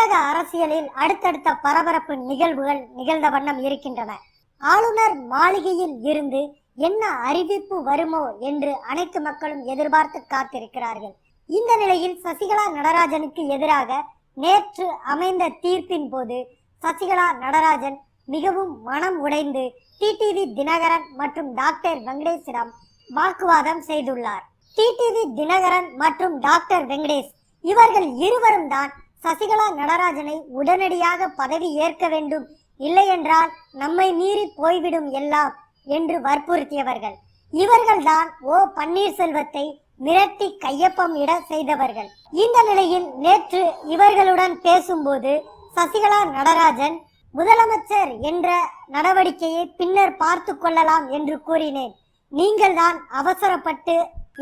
தமிழக அரசியலில் அடுத்தடுத்த பரபரப்பு நிகழ்வுகள் நிகழ்ந்த வண்ணம் இருக்கின்றன. ஆளுநர் மாளிகையில் இருந்து என்ன அறிவிப்பு வருமோ என்று அனைத்து மக்களும் எதிர்பார்த்து காத்திருக்கிறார்கள். இந்த நிலையில் சசிகலா நடராஜனுக்கு எதிராக நேற்று அமைந்த தீர்ப்பின் போது சசிகலா நடராஜன் மிகவும் மனம் உடைந்து டிடிவி தினகரன் மற்றும் டாக்டர் வெங்கடேஷிடம் வாக்குவாதம் செய்துள்ளார். டிடிவி தினகரன் மற்றும் டாக்டர் வெங்கடேஷ் இவர்கள் இருவரும் தான் சசிகலா நடராஜனை உடனடியாக பதவி ஏற்க வேண்டும். இல்லையென்றால் நம்மை மீறி போய்விடும் எல்லாம் என்று வற்புறுத்தியவர்கள். இவர்கள்தான் ஓ பன்னீர்செல்வத்தை மிரட்டி கையொப்பம் இட செய்தவர்கள். இந்த நிலையில் நேற்று இவர்களுடன் பேசும்போது சசிகலா நடராஜன் முதலமைச்சர் என்ற நடவடிக்கையை பின்னர் பார்த்து கொள்ளலாம் என்று கூறினேன். நீங்கள் தான் அவசரப்பட்டு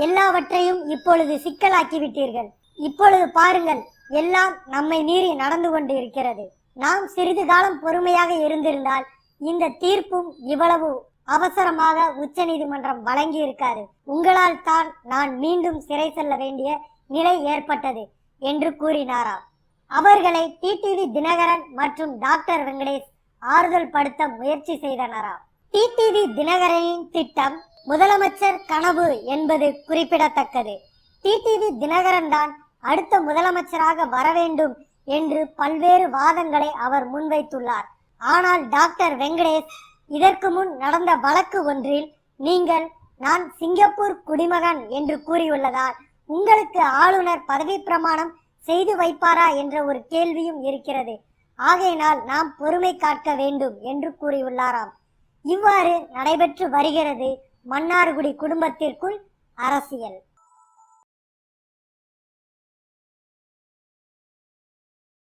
எல்லாவற்றையும் இப்பொழுது சிக்கலாக்கிவிட்டீர்கள் இப்பொழுது பாருங்கள் எல்லாம் நம்மை மீறி நடந்து கொண்டு இருக்கிறது நாம் சிறிது காலம் பொறுமையாக இருந்திருந்தால் இந்த தீர்ப்பும் இவ்வளவு அவசரமாக உச்சநீதிமன்றம் வழங்கி இருக்காது உங்களால் தான் நான் மீண்டும் சிறை செல்ல வேண்டிய நிலை ஏற்பட்டது என்று கூறினாராம் அவர்களை டிடிவி தினகரன் மற்றும் டாக்டர் வெங்கடேஷ் ஆறுதல் படுத்த முயற்சி செய்தனராம் டிடிவி தினகரனின் திட்டம் முதலமைச்சர் கனவு என்பது குறிப்பிடத்தக்கது. டிடிவி தினகரன் தான் அடுத்த முதலமைச்சராக வர வேண்டும் என்று பல்வேறு வாதங்களை அவர் முன்வைத்துள்ளார். ஆனால் டாக்டர் வெங்கடேஷ் இதற்கு முன் நடந்த வழக்கு ஒன்றில் நீங்கள் நான் சிங்கப்பூர் குடிமகன் என்று கூறியுள்ளதால் உங்களுக்கு ஆளுநர் பதவி பிரமாணம் செய்து வைப்பாரா என்ற ஒரு கேள்வியும் இருக்கிறது. ஆகையினால் நாம் பொறுமை காக்க வேண்டும் என்று கூறியுள்ளாராம். இவ்வாறு நடைபெற்று வருகிறது மன்னார்குடி குடும்பத்திற்குள் அரசியல்.